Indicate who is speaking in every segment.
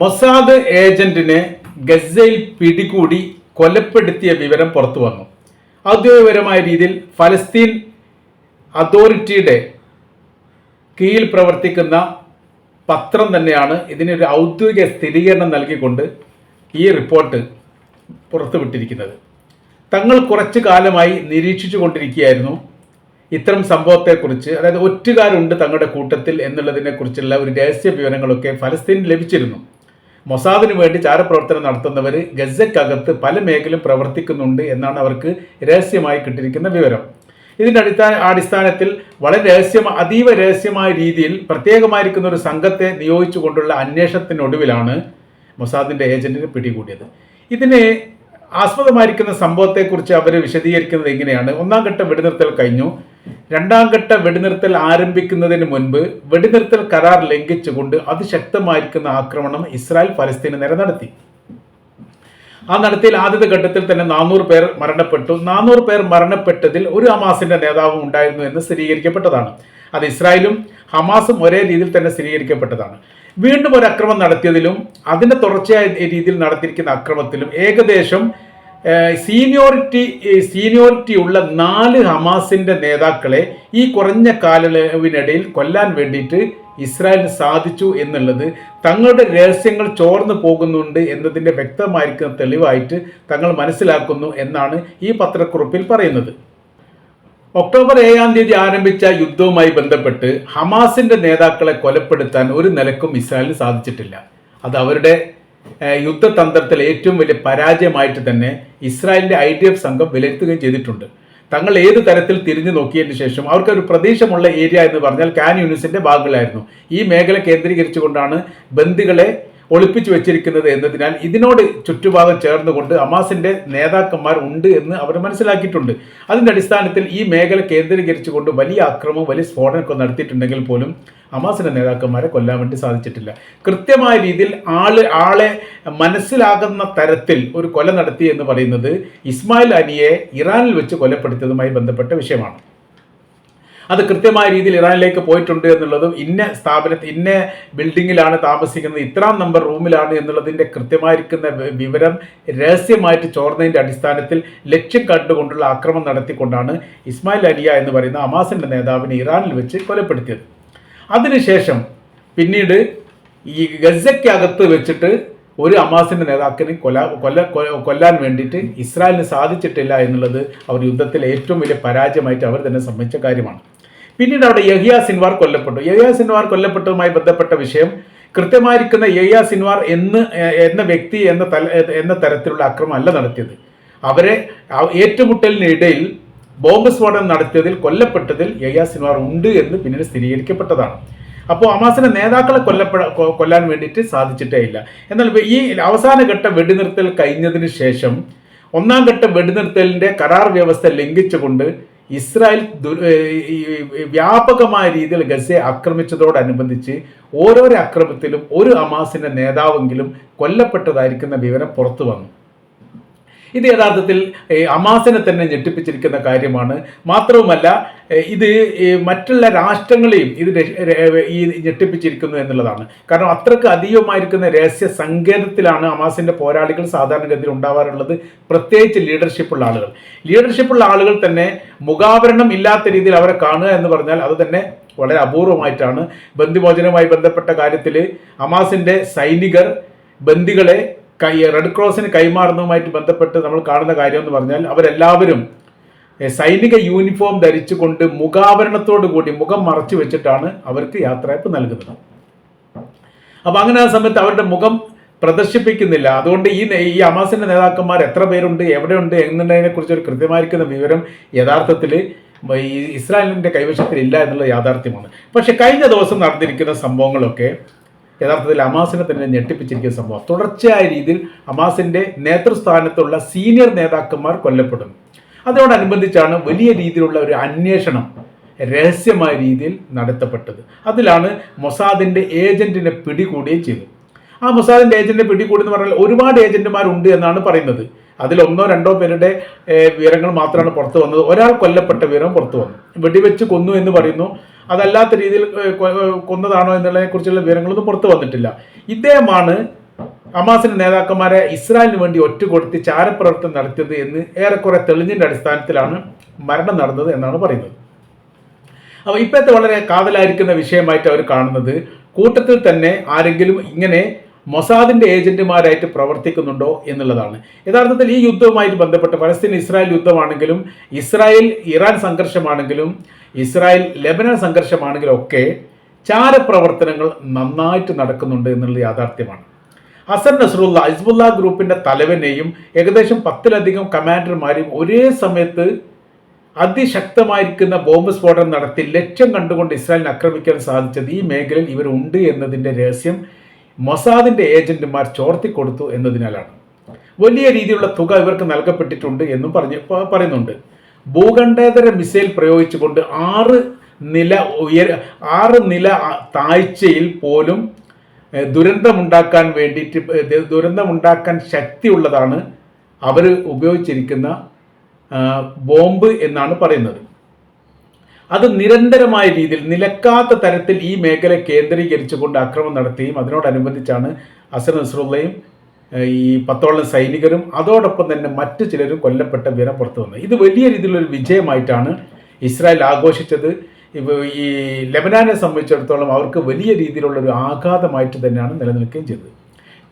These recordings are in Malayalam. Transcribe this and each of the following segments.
Speaker 1: മൊസാദ് ഏജന്റിനെ ഗസയിൽ പിടികൂടി കൊലപ്പെടുത്തിയ വിവരം പുറത്തു വന്നു. ഔദ്യോഗികപരമായ രീതിയിൽ ഫലസ്തീൻ അതോറിറ്റിയുടെ കീഴിൽ പ്രവർത്തിക്കുന്ന പത്രം തന്നെയാണ് ഇതിനൊരു ഔദ്യോഗിക സ്ഥിരീകരണം നൽകിക്കൊണ്ട് ഈ റിപ്പോർട്ട് പുറത്തുവിട്ടിരിക്കുന്നത്. തങ്ങൾ കുറച്ചു കാലമായി നിരീക്ഷിച്ചു കൊണ്ടിരിക്കുകയായിരുന്നു. ഇത്തരം സംഭവത്തെക്കുറിച്ച് അതായത് ഒറ്റുകാരുണ്ട് തങ്ങളുടെ കൂട്ടത്തിൽ എന്നുള്ളതിനെക്കുറിച്ചുള്ള ഒരു രഹസ്യ വിവരങ്ങളൊക്കെ ഫലസ്തീനിൽ ലഭിച്ചിരുന്നു. മൊസാദിന് വേണ്ടി ചാരപ്രവർത്തനം നടത്തുന്നവർ ഗസക്കകത്ത് പല മേഖലയും പ്രവർത്തിക്കുന്നുണ്ട് എന്നാണ് അവർക്ക് രഹസ്യമായി കിട്ടിയിരിക്കുന്ന വിവരം. ഇതിന്റെ അടിസ്ഥാന അടിസ്ഥാനത്തിൽ വളരെ രഹസ്യമായ അതീവ രഹസ്യമായ രീതിയിൽ പ്രത്യേകമായിരിക്കുന്ന ഒരു സംഘത്തെ നിയോഗിച്ചുകൊണ്ടുള്ള അന്വേഷണത്തിനൊടുവിലാണ് മൊസാദിന്റെ ഏജന്റിനെ പിടികൂടിയത്. ഇതിനെ ആസ്പദമായിരിക്കുന്ന സംഭവത്തെക്കുറിച്ച് അവർ വിശദീകരിക്കുന്നത് എങ്ങനെയാണ് ഒന്നാം ഘട്ടം വെടിനിർത്തൽ കഴിഞ്ഞു. രണ്ടാം ഘട്ട വെടിനിർത്തൽ ആരംഭിക്കുന്നതിന് മുൻപ് വെടിനിർത്തൽ കരാർ ലംഘിച്ചുകൊണ്ട് അതിശക്തമായിരിക്കുന്ന ആക്രമണം ഇസ്രായേൽ ഫലസ്തീന് നേരെ നടത്തി ആ നടത്തിയിൽ ആദ്യത്തെ ഘട്ടത്തിൽ തന്നെ നാനൂറ് പേർ മരണപ്പെട്ടു. നാനൂറ് പേർ മരണപ്പെട്ടതിൽ ഒരു ഹമാസിന്റെ നേതാവും ഉണ്ടായിരുന്നു എന്ന് സ്ഥിരീകരിക്കപ്പെട്ടതാണ്. അത് ഇസ്രായേലും ഹമാസും ഒരേ രീതിയിൽ തന്നെ സ്ഥിരീകരിക്കപ്പെട്ടതാണ്. വീണ്ടും ഒരു അക്രമം നടത്തിയതിലും അതിന്റെ തുടർച്ചയായ രീതിയിൽ നടത്തിയിരിക്കുന്ന അക്രമത്തിലും ഏകദേശം സീനിയോറിറ്റി സീനിയോറിറ്റി ഉള്ള നാല് ഹമാസിന്റെ നേതാക്കളെ ഈ കുറഞ്ഞ കാലയളവിനിടയിൽ കൊല്ലാൻ വേണ്ടിയിട്ട് ഇസ്രായേലിന് സാധിച്ചു എന്നുള്ളത് തങ്ങളുടെ രഹസ്യങ്ങൾ ചോർന്നു പോകുന്നുണ്ട് എന്നതിന്റെ വ്യക്തമായിരിക്കുന്ന തെളിവായിട്ട് തങ്ങൾ മനസ്സിലാക്കുന്നു എന്നാണ് ഈ പത്രക്കുറിപ്പിൽ പറയുന്നത്. ഒക്ടോബർ ഏഴാം തീയതി ആരംഭിച്ച യുദ്ധവുമായി ബന്ധപ്പെട്ട് ഹമാസിന്റെ നേതാക്കളെ കൊലപ്പെടുത്താൻ ഒരു നിലക്കും ഇസ്രായേലിന് സാധിച്ചിട്ടില്ല. അത് അവരുടെ യുദ്ധതന്ത്രത്തിൽ ഏറ്റവും വലിയ പരാജയമായിട്ട് തന്നെ ഇസ്രായേലിന്റെ ഐ ഡി എഫ് സംഘം വിലയിരുത്തുകയും ചെയ്തിട്ടുണ്ട്. തങ്ങൾ ഏത് തരത്തിൽ തിരിഞ്ഞു നോക്കിയതിന് ശേഷം അവർക്ക് ഒരു പ്രദേശമുള്ള ഏരിയ എന്ന് പറഞ്ഞാൽ കാൻ യൂണിസിന്റെ ഭാഗങ്ങളായിരുന്നു ഈ മേഖല കേന്ദ്രീകരിച്ചുകൊണ്ടാണ് ബന്ദികളെ ഒളിപ്പിച്ചു വെച്ചിരിക്കുന്നത് എന്നതിനാൽ ഇതിനോട് ചുറ്റുഭാഗം ചേർന്നുകൊണ്ട് ഹമാസിന്റെ നേതാക്കന്മാർ ഉണ്ട് എന്ന് അവർ മനസ്സിലാക്കിയിട്ടുണ്ട്. അതിന്റെ അടിസ്ഥാനത്തിൽ ഈ മേഖല കേന്ദ്രീകരിച്ചുകൊണ്ട് വലിയ ആക്രമവും വലിയ സ്ഫോടനമൊക്കെ നടത്തിയിട്ടുണ്ടെങ്കിൽ പോലും ഹമാസിന്റെ നേതാക്കന്മാരെ കൊല്ലാൻ വേണ്ടി സാധിച്ചിട്ടില്ല. കൃത്യമായ രീതിയിൽ ആൾ ആളെ മനസ്സിലാകുന്ന തരത്തിൽ ഒരു കൊല നടത്തി എന്ന് പറയുന്നത് ഇസ്മായിൽ അനിയെ ഇറാനിൽ വെച്ച് കൊലപ്പെടുത്തിയതുമായി ബന്ധപ്പെട്ട വിഷയമാണ്. അത് കൃത്യമായ രീതിയിൽ ഇറാനിലേക്ക് പോയിട്ടുണ്ട് എന്നുള്ളതും ഇന്ന സ്ഥാപനത്തിൽ ഇന്ന ബിൽഡിങ്ങിലാണ് താമസിക്കുന്നത് ഇത്രാം നമ്പർ റൂമിലാണ് എന്നുള്ളതിന്റെ കൃത്യമായിരിക്കുന്ന വിവരം രഹസ്യമായിട്ട് ചോർന്നതിന്റെ അടിസ്ഥാനത്തിൽ ലക്ഷ്യം കണ്ടുകൊണ്ടുള്ള ആക്രമണം നടത്തിക്കൊണ്ടാണ് ഇസ്മായിൽ അലിയ എന്ന് പറയുന്ന അമാസിന്റെ നേതാവിനെ ഇറാനിൽ വെച്ച് കൊലപ്പെടുത്തിയത്. അതിനുശേഷം പിന്നീട് ഈ ഗസയ്ക്കകത്ത് വെച്ചിട്ട് ഒരു അമാസിന്റെ നേതാക്കിന് കൊല കൊല്ല കൊല്ലാൻ വേണ്ടിയിട്ട് ഇസ്രായേലിന് സാധിച്ചിട്ടില്ല എന്നുള്ളത് അവർ യുദ്ധത്തിലെ ഏറ്റവും വലിയ പരാജയമായിട്ട് അവർ തന്നെ സംബന്ധിച്ച കാര്യമാണ്. പിന്നീട് അവിടെ യഹിയ സിൻവാർ കൊല്ലപ്പെട്ടു. യഹിയ സിൻവാർ കൊല്ലപ്പെട്ടതുമായി ബന്ധപ്പെട്ട വിഷയം കൃത്യമായിരിക്കുന്ന യഹിയ സിൻവാർ എന്ന് എന്ന വ്യക്തി എന്ന തല എന്ന തരത്തിലുള്ള അക്രമം അല്ല നടത്തിയത്. അവരെ ഏറ്റുമുട്ടലിനിടയിൽ ബോംബ് സ്ഫോടനം നടത്തിയതിൽ കൊല്ലപ്പെട്ടതിൽ യഹിയ സിൻവാർ ഉണ്ട് എന്ന് പിന്നീട് സ്ഥിരീകരിക്കപ്പെട്ടതാണ്. അപ്പോൾ ഹമാസിന്റെ നേതാക്കളെ കൊല്ലപ്പെട കൊല്ലാൻ വേണ്ടിയിട്ട് സാധിച്ചിട്ടേ ഇല്ല. എന്നാൽ ഈ അവസാന ഘട്ട വെടിനിർത്തൽ കഴിഞ്ഞതിന് ശേഷം ഒന്നാം ഘട്ട വെടിനിർത്തലിന്റെ കരാർ വ്യവസ്ഥ ലംഘിച്ചുകൊണ്ട് ഇസ്രായേൽ വ്യാപകമായ രീതിയിൽ ഗസയെ ആക്രമിച്ചതോടനുബന്ധിച്ച് ഓരോരോ അക്രമത്തിലും ഒരു അമാസിന്റെ നേതാവെങ്കിലും കൊല്ലപ്പെട്ടതായിരിക്കുന്ന വിവരം പുറത്തു വന്നു. ഇത് യഥാർത്ഥത്തിൽ അമാസനെ തന്നെ ഞെട്ടിപ്പിച്ചിരിക്കുന്ന കാര്യമാണ്. മാത്രവുമല്ല ഇത് മറ്റുള്ള രാഷ്ട്രങ്ങളെയും ഇത് ഈ ഞെട്ടിപ്പിച്ചിരിക്കുന്നു എന്നുള്ളതാണ്. കാരണം അത്രയ്ക്ക് അധികമായിരിക്കുന്ന രഹസ്യ സങ്കേതത്തിലാണ് അമാസിന്റെ പോരാളികൾ സാധാരണഗതിയിൽ ഉണ്ടാവാറുള്ളത്. പ്രത്യേകിച്ച് ലീഡർഷിപ്പുള്ള ആളുകൾ. ലീഡർഷിപ്പുള്ള ആളുകൾ തന്നെ മുഖാവരണം ഇല്ലാത്ത രീതിയിൽ അവരെ കാണുക എന്ന് പറഞ്ഞാൽ അത് തന്നെ വളരെ അപൂർവമായിട്ടാണ്. ബന്ദിമോചനവുമായി ബന്ധപ്പെട്ട കാര്യത്തിൽ അമാസിന്റെ സൈനികർ ബന്ദികളെ കൈ റെഡ് ക്രോസിന് കൈമാറുന്നതുമായിട്ട് ബന്ധപ്പെട്ട് നമ്മൾ കാണുന്ന കാര്യം എന്ന് പറഞ്ഞാൽ അവരെല്ലാവരും സൈനിക യൂണിഫോം ധരിച്ചുകൊണ്ട് മുഖാവരണത്തോടു കൂടി മുഖം മറച്ചു വെച്ചിട്ടാണ് അവർക്ക് യാത്രയപ്പ് നൽകുന്നത്. അപ്പൊ അങ്ങനെ ആ സമയത്ത് അവരുടെ മുഖം പ്രദർശിപ്പിക്കുന്നില്ല. അതുകൊണ്ട് ഈ ഈ അമാസിന്റെ നേതാക്കന്മാർ എത്ര പേരുണ്ട് എവിടെയുണ്ട് എന്നുള്ളതിനെ കുറിച്ച് ഒരു കൃത്യമായിരിക്കുന്ന വിവരം യഥാർത്ഥത്തിൽ കൈവശത്തിൽ ഇല്ല എന്നുള്ള യാഥാർത്ഥ്യമാണ്. പക്ഷെ കഴിഞ്ഞ ദിവസം നടന്നിരിക്കുന്ന സംഭവങ്ങളൊക്കെ യഥാർത്ഥത്തിൽ അമാസിനെ തന്നെ ഞെട്ടിപ്പിച്ചിരിക്കുന്ന സംഭവം. തുടർച്ചയായ രീതിയിൽ അമാസിന്റെ നേതൃസ്ഥാനത്തുള്ള സീനിയർ നേതാക്കന്മാർ കൊല്ലപ്പെടുന്നു. അതോടനുബന്ധിച്ചാണ് വലിയ രീതിയിലുള്ള ഒരു അന്വേഷണം രഹസ്യമായ രീതിയിൽ നടത്തപ്പെട്ടത്. അതിലാണ് മൊസാദിന്റെ ഏജന്റിനെ പിടികൂടുകയും ചെയ്തത്. ആ മൊസാദിന്റെ ഏജന്റിനെ പിടികൂടിയെന്ന് പറഞ്ഞാൽ ഒരുപാട് ഏജന്റുമാരുണ്ട് എന്നാണ് പറയുന്നത്. അതിൽ ഒന്നോ രണ്ടോ പേരുടെ വിവരങ്ങൾ മാത്രമാണ് പുറത്തു വന്നത്. ഒരാൾ കൊല്ലപ്പെട്ട വിവരം പുറത്തു വന്നു. വെടിവെച്ച് കൊന്നു എന്ന് പറയുന്നു. അതല്ലാത്ത രീതിയിൽ കൊന്നതാണോ എന്നുള്ളതിനെ കുറിച്ചുള്ള വിവരങ്ങളൊന്നും പുറത്തു വന്നിട്ടില്ല. ഇദ്ദേഹമാണ് ഹമാസിന്റെ നേതാക്കന്മാരെ ഇസ്രായേലിന് വേണ്ടി ഒറ്റുകൊടുത്ത് ചാരപ്രവർത്തനം നടത്തിയത് എന്ന് ഏറെക്കുറെ തെളിഞ്ഞിന്റെ അടിസ്ഥാനത്തിലാണ് മരണം നടന്നത് എന്നാണ് പറയുന്നത്. അപ്പോൾ ഇപ്പോഴത്തെ വളരെ കാതലായിരിക്കുന്ന വിഷയമായിട്ട് അവർ കാണുന്നത് കൂട്ടത്തിൽ തന്നെ ആരെങ്കിലും ഇങ്ങനെ മൊസാദിന്റെ ഏജന്റുമാരായിട്ട് പ്രവർത്തിക്കുന്നുണ്ടോ എന്നുള്ളതാണ്. യഥാർത്ഥത്തിൽ ഈ യുദ്ധവുമായിട്ട് ബന്ധപ്പെട്ട് പലസ്തീൻ ഇസ്രായേൽ യുദ്ധമാണെങ്കിലും ഇസ്രായേൽ ഇറാൻ സംഘർഷമാണെങ്കിലും ഇസ്രായേൽ ലെബനൻ സംഘർഷമാണെങ്കിലൊക്കെ ചാരപ്രവർത്തനങ്ങൾ നന്നായിട്ട് നടക്കുന്നുണ്ട് എന്നുള്ള യാഥാർത്ഥ്യമാണ്. ഹസൻ നസറുല്ല ഹിസ്ബുല്ല ഗ്രൂപ്പിന്റെ തലവനെയും ഏകദേശം പത്തിലധികം കമാൻഡർമാരെയും ഒരേ സമയത്ത് അതിശക്തമായിരിക്കുന്ന ബോംബ് സ്ഫോടനം നടത്തി ലക്ഷ്യം കണ്ടുകൊണ്ട് ഇസ്രായേലിനെ ആക്രമിക്കാൻ സാധിച്ചത് ഈ മേഖലയിൽ ഇവരുണ്ട് എന്നതിന്റെ രഹസ്യം മൊസാദിന്റെ ഏജന്റുമാർ ചോർത്തിക്കൊടുത്തു എന്നതിനാലാണ്. വലിയ രീതിയിലുള്ള തുക ഇവർക്ക് നൽകപ്പെട്ടിട്ടുണ്ട് എന്നും പറഞ്ഞ് പറയുന്നുണ്ട്. ഭൂഖണ്ഡേതര മിസൈൽ പ്രയോഗിച്ചുകൊണ്ട് ആറ് നില ഉയര ആറ് നില താഴ്ചയിൽ പോലും ദുരന്തമുണ്ടാക്കാൻ വേണ്ടിയിട്ട് ദുരന്തമുണ്ടാക്കാൻ ശക്തിയുള്ളതാണ് അവർ ഉപയോഗിച്ചിരിക്കുന്ന ബോംബ് എന്നാണ് പറയുന്നത്. അത് നിരന്തരമായ രീതിയിൽ നിലക്കാത്ത തരത്തിൽ ഈ മേഖല കേന്ദ്രീകരിച്ചുകൊണ്ട് ആക്രമണം നടത്തുകയും അതിനോടനുബന്ധിച്ചാണ് അസർ നസ്രുള്ളയും ഏഹ്, ഈ പത്തോളം സൈനികരും അതോടൊപ്പം തന്നെ മറ്റു ചിലരും കൊല്ലപ്പെട്ട വിവരം പുറത്തു വന്നത് ഇത് വലിയ രീതിയിലൊരു വിജയമായിട്ടാണ് ഇസ്രായേൽ ആഘോഷിച്ചത്. ഈ ലെബനാനെ സംബന്ധിച്ചിടത്തോളം അവർക്ക് വലിയ രീതിയിലുള്ള ഒരു ആഘാതമായിട്ട് തന്നെയാണ് നിലനിൽക്കുകയും ചെയ്തത്.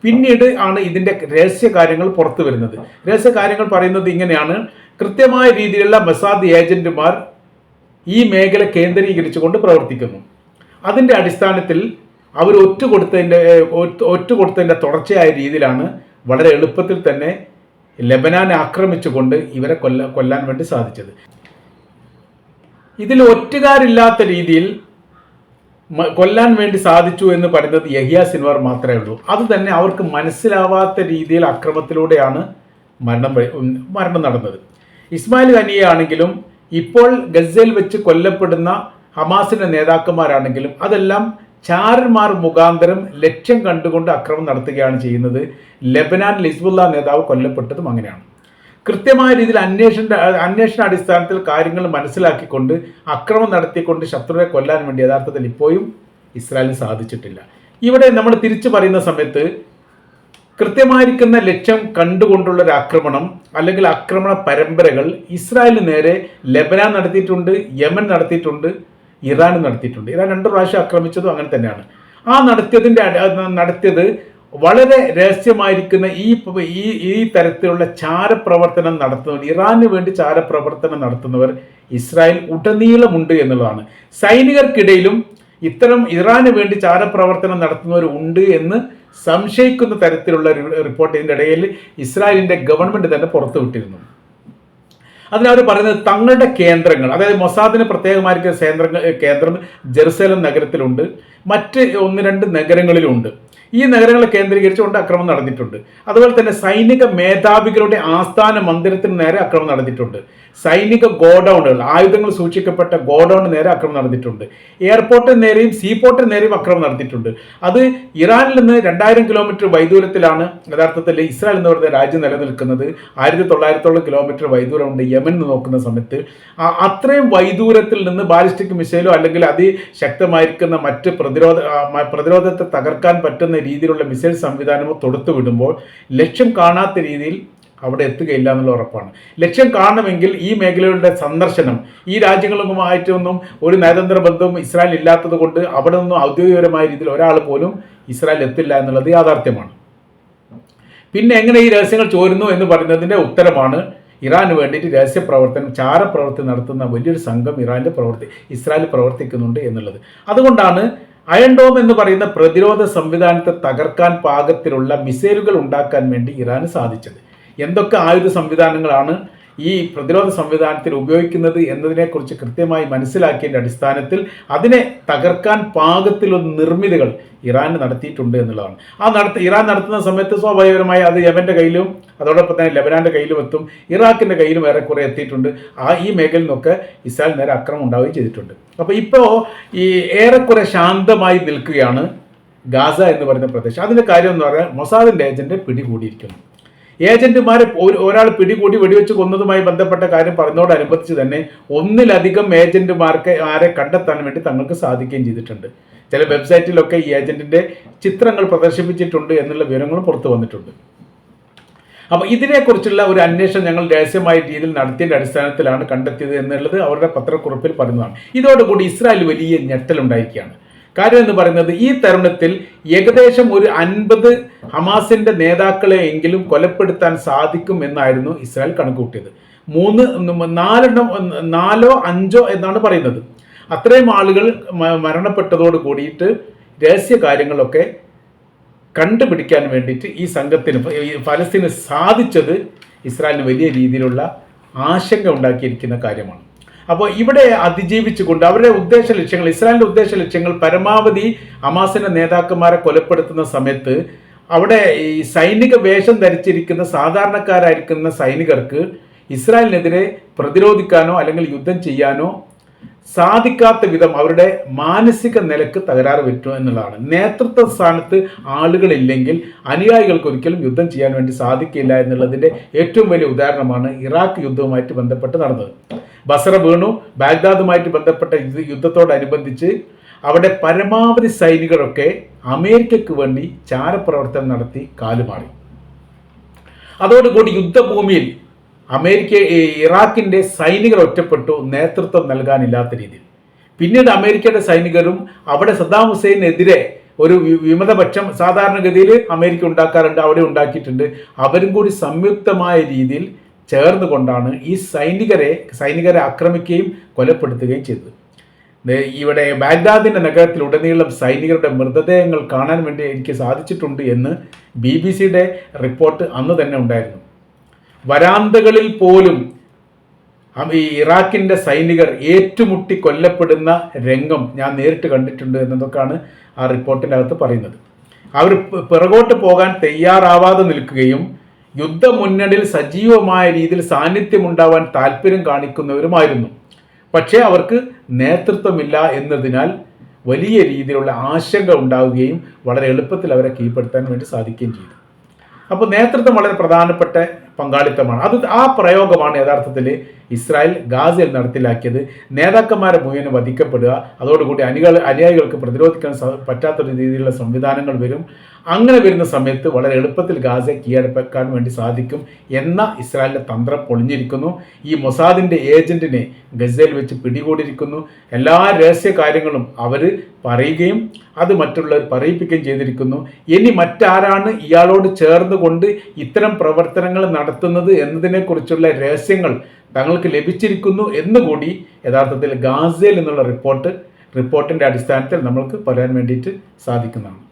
Speaker 1: പിന്നീട് ആണ് ഇതിന്റെ രഹസ്യകാര്യങ്ങൾ പുറത്തു വരുന്നത്. രഹസ്യ കാര്യങ്ങൾ പറയുന്നത് ഇങ്ങനെയാണ്. കൃത്യമായ രീതിയിലുള്ള മസാദ് ഏജന്റുമാർ ഈ മേഖല കേന്ദ്രീകരിച്ചുകൊണ്ട് പ്രവർത്തിക്കുന്നു. അതിന്റെ അടിസ്ഥാനത്തിൽ അവർ ഒറ്റ കൊടുത്തതിന്റെ ഒറ്റ- കൊടുത്തതിന്റെ തുടർച്ചയായ രീതിയിലാണ് വളരെ എളുപ്പത്തിൽ തന്നെ ലബനാനെ ആക്രമിച്ചുകൊണ്ട് ഇവരെ കൊല്ല കൊല്ലാൻ വേണ്ടി സാധിച്ചത്. ഇതിൽ ഒറ്റുകാരില്ലാത്ത രീതിയിൽ കൊല്ലാൻ വേണ്ടി സാധിച്ചു എന്ന് പറയുന്നത് യഹിയ സിൻവർ മാത്രമേ ഉള്ളൂ. അത് തന്നെ അവർക്ക് മനസ്സിലാവാത്ത രീതിയിൽ അക്രമത്തിലൂടെയാണ് മരണം മരണം നടന്നത്. ഇസ്മായിൽ ഖനിയെ ആണെങ്കിലും ഇപ്പോൾ ഗസയിൽ വെച്ച് കൊല്ലപ്പെടുന്ന ഹമാസിന്റെ നേതാക്കന്മാരാണെങ്കിലും അതെല്ലാം ചാരന്മാർ മുഖാന്തരം ലക്ഷ്യം കണ്ടുകൊണ്ട് അക്രമം നടത്തുകയാണ് ചെയ്യുന്നത്. ലെബനാൻ ലിസ്ബുല്ല നേതാവ് കൊല്ലപ്പെട്ടതും അങ്ങനെയാണ്. കൃത്യമായ രീതിയിൽ അന്വേഷണ അന്വേഷണ അടിസ്ഥാനത്തിൽ കാര്യങ്ങൾ മനസ്സിലാക്കിക്കൊണ്ട് അക്രമം നടത്തിക്കൊണ്ട് ശത്രുവിനെ കൊല്ലാൻ വേണ്ടി യഥാർത്ഥത്തിൽ ഇപ്പോഴും ഇസ്രായേലിന് സാധിച്ചിട്ടില്ല. ഇവിടെ നമ്മൾ തിരിച്ചു പറയുന്ന സമയത്ത് കൃത്യമായിരിക്കുന്ന ലക്ഷ്യം കണ്ടുകൊണ്ടുള്ള ഒരു ആക്രമണം അല്ലെങ്കിൽ ആക്രമണ പരമ്പരകൾ ഇസ്രായേലിന് നേരെ ലെബനാൻ നടത്തിയിട്ടുണ്ട് യമൻ നടത്തിയിട്ടുണ്ട് ഇറാൻ നടത്തിയിട്ടുണ്ട്. ഇറാൻ രണ്ട് പ്രാവശ്യം ആക്രമിച്ചതും അങ്ങനെ തന്നെയാണ്. ആ നടത്തിയതിന്റെ നടത്തിയത് വളരെ രഹസ്യമായിരിക്കുന്ന ഈ ഈ ഈ തരത്തിലുള്ള ചാരപ്രവർത്തനം നടത്തുന്നവർ ഇറാന് വേണ്ടി ചാരപ്രവർത്തനം നടത്തുന്നവർ ഇസ്രായേൽ ഉടനീളമുണ്ട് എന്നുള്ളതാണ്. സൈനികർക്കിടയിലും ഇത്തരം ഇറാന് വേണ്ടി ചാരപ്രവർത്തനം നടത്തുന്നവർ ഉണ്ട് എന്ന് സംശയിക്കുന്ന തരത്തിലുള്ള റിപ്പോർട്ട് ഇതിന്റെ ഇടയിൽ ഇസ്രായേലിന്റെ ഗവൺമെന്റ് തന്നെ പുറത്തുവിട്ടിരുന്നു. അതിനവർ പറയുന്നത് തങ്ങളുടെ കേന്ദ്രങ്ങൾ അതായത് മൊസാദിന് പ്രത്യേകമായിരിക്കുന്ന കേന്ദ്രങ്ങൾ കേന്ദ്രം ജെറുസലേം നഗരത്തിലുണ്ട്. മറ്റ് ഒന്ന് രണ്ട് നഗരങ്ങളിലുമുണ്ട് ഈ നഗരങ്ങളെ കേന്ദ്രീകരിച്ചുകൊണ്ട് അക്രമം നടന്നിട്ടുണ്ട്. അതുപോലെ തന്നെ സൈനിക മേധാവികളുടെ ആസ്ഥാന മന്ദിരത്തിന് നേരെ അക്രമം നടന്നിട്ടുണ്ട്. സൈനിക ഗോഡൗണുകൾ ആയുധങ്ങൾ സൂക്ഷിക്കപ്പെട്ട ഗോഡൌണിന് നേരെ അക്രമം നടന്നിട്ടുണ്ട്. എയർപോർട്ടിന് നേരെയും സീപോർട്ടിന് നേരെയും അക്രമം നടത്തിയിട്ടുണ്ട് അത് ഇറാനിൽ നിന്ന് രണ്ടായിരം കിലോമീറ്റർ വൈദൂരത്തിലാണ് യഥാർത്ഥത്തിൽ ഇസ്രായേൽ എന്ന് പറയുന്ന രാജ്യം നിലനിൽക്കുന്നത്. ആയിരത്തി തൊള്ളായിരത്തോളം കിലോമീറ്റർ വൈദൂരമുണ്ട് യമൻ നോക്കുന്ന സമയത്ത്. അത്രയും വൈദൂരത്തിൽ നിന്ന് ബാലിസ്റ്റിക് മിസൈലോ അല്ലെങ്കിൽ അതിശക്തമായിരിക്കുന്ന മറ്റ് പ്രതിരോധ പ്രതിരോധത്തെ തകർക്കാൻ പറ്റുന്ന രീതിയിലുള്ള മിസൈൽ സംവിധാനമോ തൊടുത്തു വിടുമ്പോൾ ലക്ഷ്യം കാണാത്ത രീതിയിൽ അവിടെ എത്തുകയില്ല എന്നുള്ള ഉറപ്പാണ്. ലക്ഷ്യം കാണണമെങ്കിൽ ഈ മേഖലകളുടെ സന്ദർശനം ഈ രാജ്യങ്ങളുമായിട്ടൊന്നും ഒരു നയതന്ത്ര ബന്ധവും ഇസ്രായേൽ ഇല്ലാത്തത് കൊണ്ട് അവിടെ നിന്നും ഔദ്യോഗികപരമായ രീതിയിൽ ഒരാൾ പോലും ഇസ്രായേൽ എത്തില്ല എന്നുള്ളത് യാഥാർത്ഥ്യമാണ്. പിന്നെ എങ്ങനെ ഈ രഹസ്യങ്ങൾ ചോരുന്നു എന്ന് പറയുന്നതിന്റെ ഉത്തരമാണ് ഇറാന് വേണ്ടിയിട്ട് രഹസ്യ പ്രവർത്തനം ചാരപ്രവർത്തി നടത്തുന്ന വലിയൊരു സംഘം ഇറാന്റെ പ്രവർത്തി ഇസ്രായേൽ പ്രവർത്തിക്കുന്നുണ്ട് എന്നുള്ളത്. അതുകൊണ്ടാണ് അയൺ ഡോം എന്ന് പറയുന്ന പ്രതിരോധ സംവിധാനത്തെ തകർക്കാൻ പാകത്തിലുള്ള മിസൈലുകൾ ഉണ്ടാക്കാൻ വേണ്ടി ഇറാന് സാധിച്ചത്. എന്തൊക്കെ ആയുധ സംവിധാനങ്ങളാണ്? ഈ പ്രതിരോധ സംവിധാനത്തിൽ ഉപയോഗിക്കുന്നത് എന്നതിനെക്കുറിച്ച് കൃത്യമായി മനസ്സിലാക്കിയതിന്റെ അടിസ്ഥാനത്തിൽ അതിനെ തകർക്കാൻ പാകത്തിലുള്ള നിർമ്മിതികൾ ഇറാൻ നടത്തിയിട്ടുണ്ട് എന്നുള്ളതാണ്. ആ നടത്ത ഇറാൻ നടത്തുന്ന സമയത്ത് സ്വാഭാവികമായി അത് യമന്റെ കയ്യിലും അതോടൊപ്പം തന്നെ ലബനാന്റെ കയ്യിലും എത്തും. ഇറാഖിന്റെ കയ്യിലും ഏറെക്കുറെ എത്തിയിട്ടുണ്ട്. ആ ഈ മേഖലയിൽ നിന്നൊക്കെ ഇസ്രായേൽ നേരെ അക്രമം ഉണ്ടാവുകയും ചെയ്തിട്ടുണ്ട്. അപ്പോൾ ഇപ്പോൾ ഈ ഏറെക്കുറെ ശാന്തമായി നിൽക്കുകയാണ് ഗാസ എന്ന് പറയുന്ന പ്രദേശം. അതിന്റെ കാര്യം എന്ന് പറഞ്ഞാൽ മൊസാദിന്റെ ഏജന്റ് പിടികൂടിയിരിക്കുന്നു. ഏജന്റുമാരെ ഒരാൾ പിടികൂടി വെടിവെച്ച് കൊന്നതുമായി ബന്ധപ്പെട്ട കാര്യം പറഞ്ഞതോടനുബന്ധിച്ച് തന്നെ ഒന്നിലധികം ഏജന്റുമാർക്ക് ആരെ കണ്ടെത്താൻ വേണ്ടി തങ്ങൾക്ക് സാധിക്കുകയും ചെയ്തിട്ടുണ്ട്. ചില വെബ്സൈറ്റിലൊക്കെ ഈ ഏജന്റിന്റെ ചിത്രങ്ങൾ പ്രദർശിപ്പിച്ചിട്ടുണ്ട് എന്നുള്ള വിവരങ്ങളും പുറത്തു വന്നിട്ടുണ്ട്. അപ്പോൾ ഇതിനെക്കുറിച്ചുള്ള ഒരു അന്വേഷണം ഞങ്ങൾ രഹസ്യമായ രീതിയിൽ നടത്തിയതിന്റെ അടിസ്ഥാനത്തിലാണ് കണ്ടെത്തിയത് എന്നുള്ളത് അവരുടെ പത്രക്കുറിപ്പിൽ പറയുന്നതാണ്. ഇതോടുകൂടി ഇസ്രായേൽ വലിയ ഞെട്ടലുണ്ടായിരിക്കുകയാണ്. കാര്യം എന്ന് പറയുന്നത് ഈ തരുണത്തിൽ ഏകദേശം ഒരു അൻപത് ഹമാസിന്റെ നേതാക്കളെ എങ്കിലും കൊലപ്പെടുത്താൻ സാധിക്കും എന്നായിരുന്നു ഇസ്രായേൽ കണക്കുകൂട്ടിയത്. മൂന്ന് നാലെണ്ണം നാലോ അഞ്ചോ എന്നാണ് പറയുന്നത്. അത്രയും ആളുകൾ മരണപ്പെട്ടതോട് കൂടിയിട്ട് രഹസ്യ കാര്യങ്ങളൊക്കെ കണ്ടുപിടിക്കാൻ വേണ്ടിയിട്ട് ഈ സംഘത്തിന് ഫലസ്തീന് സാധിച്ചത് ഇസ്രായേലിന് വലിയ രീതിയിലുള്ള ആശങ്ക ഉണ്ടാക്കിയിരിക്കുന്ന കാര്യമാണ്. അപ്പോൾ ഇവിടെ അതിജീവിച്ചുകൊണ്ട് അവരുടെ ഉദ്ദേശ ലക്ഷ്യങ്ങൾ ഇസ്രായേലിന്റെ ഉദ്ദേശ ലക്ഷ്യങ്ങൾ പരമാവധി അമാസിന്റെ നേതാക്കന്മാരെ കൊലപ്പെടുത്തുന്ന സമയത്ത് അവിടെ ഈ സൈനിക വേഷം ധരിച്ചിരിക്കുന്ന സാധാരണക്കാരായിരിക്കുന്ന സൈനികർക്ക് ഇസ്രായേലിനെതിരെ പ്രതിരോധിക്കാനോ അല്ലെങ്കിൽ യുദ്ധം ചെയ്യാനോ സാധിക്കാത്ത വിധം അവരുടെ മാനസിക നിലയ്ക്ക് തകരാറ് പറ്റുക എന്നുള്ളതാണ്. നേതൃത്വ സ്ഥാനത്ത് ആളുകളില്ലെങ്കിൽ അനുയായികൾക്ക് ഒരിക്കലും യുദ്ധം ചെയ്യാൻ വേണ്ടി സാധിക്കില്ല എന്നുള്ളതിന്റെ ഏറ്റവും വലിയ ഉദാഹരണമാണ് ഇറാഖ് യുദ്ധവുമായിട്ട് ബന്ധപ്പെട്ട് നടന്നത്. ബസറ വീണു. ബാഗ്ദാദുമായിട്ട് ബന്ധപ്പെട്ട യുദ്ധ- യുദ്ധത്തോടനുബന്ധിച്ച് അവിടെ പരമാവധി സൈനികരൊക്കെ അമേരിക്കക്ക് വേണ്ടി ചാരപ്രവർത്തനം നടത്തി കാലുമാറി. അതോടുകൂടി യുദ്ധഭൂമിയിൽ അമേരിക്ക ഇറാഖിന്റെ സൈനികർ ഒറ്റപ്പെട്ടു നേതൃത്വം നൽകാനില്ലാത്ത രീതിയിൽ. പിന്നീട് അമേരിക്കയുടെ സൈനികരും അവിടെ സദ്ദാം ഹുസൈനെതിരെ ഒരു വിമതപക്ഷം സാധാരണഗതിയിൽ അമേരിക്ക ഉണ്ടാക്കാറുണ്ട് അവിടെ ഉണ്ടാക്കിയിട്ടുണ്ട്. അവരും കൂടി സംയുക്തമായ രീതിയിൽ ചേർന്നുകൊണ്ടാണ് ഈ സൈനികരെ സൈനികരെ ആക്രമിക്കുകയും കൊലപ്പെടുത്തുകയും ചെയ്തത്. ഇവിടെ ബാഗ്ദാദിന്റെ നഗരത്തിലുടനീളം സൈനികരുടെ മൃതദേഹങ്ങൾ കാണാൻ വേണ്ടി എനിക്ക് സാധിച്ചിട്ടുണ്ട് എന്ന് ബി ബി സിയുടെ റിപ്പോർട്ട് അന്ന് തന്നെ ഉണ്ടായിരുന്നു. വരാന്തകളിൽ പോലും ഈ ഇറാഖിന്റെ സൈനികർ ഏറ്റുമുട്ടി കൊല്ലപ്പെടുന്ന രംഗം ഞാൻ നേരിട്ട് കണ്ടിട്ടുണ്ട് എന്നതൊക്കെയാണ് ആ റിപ്പോർട്ടിന്റെ അകത്ത് പറയുന്നത്. അവർ പിറകോട്ട് പോകാൻ തയ്യാറാവാതെ നിൽക്കുകയും യുദ്ധമുന്നണിയിൽ സജീവമായ രീതിയിൽ സാന്നിധ്യമുണ്ടാവാൻ താല്പര്യം കാണിക്കുന്നവരുമായിരുന്നു. പക്ഷേ അവർക്ക് നേതൃത്വമില്ല എന്നതിനാൽ വലിയ രീതിയിലുള്ള ആശങ്ക ഉണ്ടാവുകയും വളരെ എളുപ്പത്തിൽ അവരെ കീഴ്പ്പെടുത്താൻ വേണ്ടി സാധിക്കുകയും ചെയ്തു. അപ്പോൾ നേതൃത്വം വളരെ പ്രധാനപ്പെട്ട പങ്കാളിത്തമാണ്. അത് ആ പ്രയോഗമാണ് യഥാർത്ഥത്തിൽ ഇസ്രായേൽ ഗാസയിൽ നടപ്പിലാക്കിയത്. നേതാക്കന്മാരെ മുഴുവൻ വധിക്കപ്പെടുക അതോടുകൂടി അനുകൾ അനുയായികൾക്ക് പ്രതിരോധിക്കാൻ പറ്റാത്ത രീതിയിലുള്ള സംവിധാനങ്ങൾ വരും. അങ്ങനെ വരുന്ന സമയത്ത് വളരെ എളുപ്പത്തിൽ ഗാസയെ കീഴടക്കാൻ വേണ്ടി സാധിക്കും എന്ന ഇസ്രായേലിന്റെ തന്ത്രം പൊളിഞ്ഞിരിക്കുന്നു. ഈ മൊസാദിന്റെ ഏജന്റിനെ ഗസയിൽ വെച്ച് പിടികൂടിയിരിക്കുന്നു. എല്ലാ രഹസ്യ കാര്യങ്ങളും അവർ പറയുകയും അത് മറ്റുള്ളവർ പറയിപ്പിക്കുകയും ചെയ്തിരിക്കുന്നു. ഇനി മറ്റാരാണ് ഇയാളോട് ചേർന്നുകൊണ്ട് ഇത്തരം പ്രവർത്തനങ്ങൾ നടത്തുന്നത് എന്നതിനെക്കുറിച്ചുള്ള രഹസ്യങ്ങൾ തങ്ങൾക്ക് ലഭിച്ചിരിക്കുന്നു എന്നുകൂടി യഥാർത്ഥത്തിൽ ഗാസയിൽ നിന്നുള്ള റിപ്പോർട്ട് റിപ്പോർട്ടിന്റെ അടിസ്ഥാനത്തിൽ നമ്മൾക്ക് പറയാൻ വേണ്ടിയിട്ട് സാധിക്കുന്നതാണ്.